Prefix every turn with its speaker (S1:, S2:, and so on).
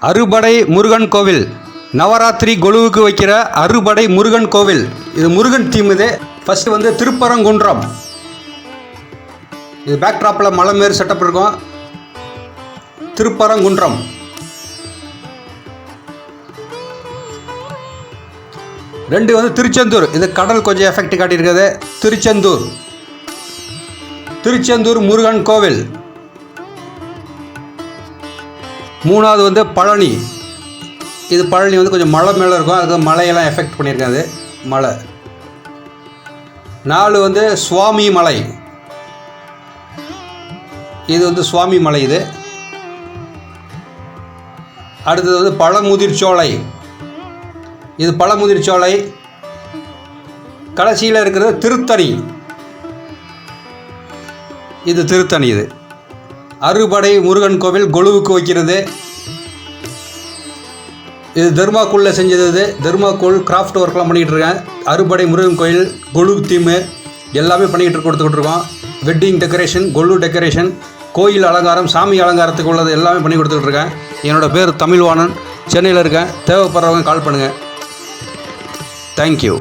S1: அறுபடை முருகன் கோவில். நவராத்திரி கொலுவுக்கு வைக்கிற அறுபடை முருகன் கோவில். இது முருகன் தீம் இது. ஃபஸ்ட்டு வந்து திருப்பரங்குன்றம். இது பேக்ட்ராப்பில் மலை மாரி செட்டப் இருக்கும். திருப்பரங்குன்றம். ரெண்டு வந்து திருச்செந்தூர். இது கடல் கொஞ்சம் எஃபெக்ட் காட்டியிருக்கிறது. திருச்செந்தூர். திருச்செந்தூர் முருகன் கோவில். மூணாவது வந்து பழனி. இது பழனி வந்து கொஞ்சம் மலை மேலே இருக்கும். அதுக்கு மலையெல்லாம் எஃபெக்ட் பண்ணியிருக்காது மலை. நாலு வந்து சுவாமி மலை. இது வந்து சுவாமி மலை இது. அடுத்தது வந்து பழமுதிர்ச்சோலை இது பழமுதிர்ச்சோலை கடைசியில் இருக்கிறது திருத்தணி. இது திருத்தணி இது. அறுபடை முருகன் கோவில் கொலுவுக்கு வைக்கிறது. இது தர்மாக்குள்ளே செஞ்சது இது. கிராஃப்ட் ஒர்க்லாம் பண்ணிகிட்டு இருக்கேன். அறுபடை முருகன் கோயில் கொலு தீமு எல்லாமே பண்ணிக்கிட்டு கொடுத்துக்கிட்டு இருக்கோம். வெட்டிங் டெக்கரேஷன் கொலு டெக்கரேஷன் கோயில் அலங்காரம் சாமி அலங்காரத்துக்கு உள்ளது எல்லாமே பண்ணி கொடுத்துக்கிட்டு இருக்கேன். என்னோடய பேர் தமிழ்வாணன். சென்னையில் இருக்கேன். தேவைப்படுறவங்க கால் பண்ணுங்கள் தேங்க்யூ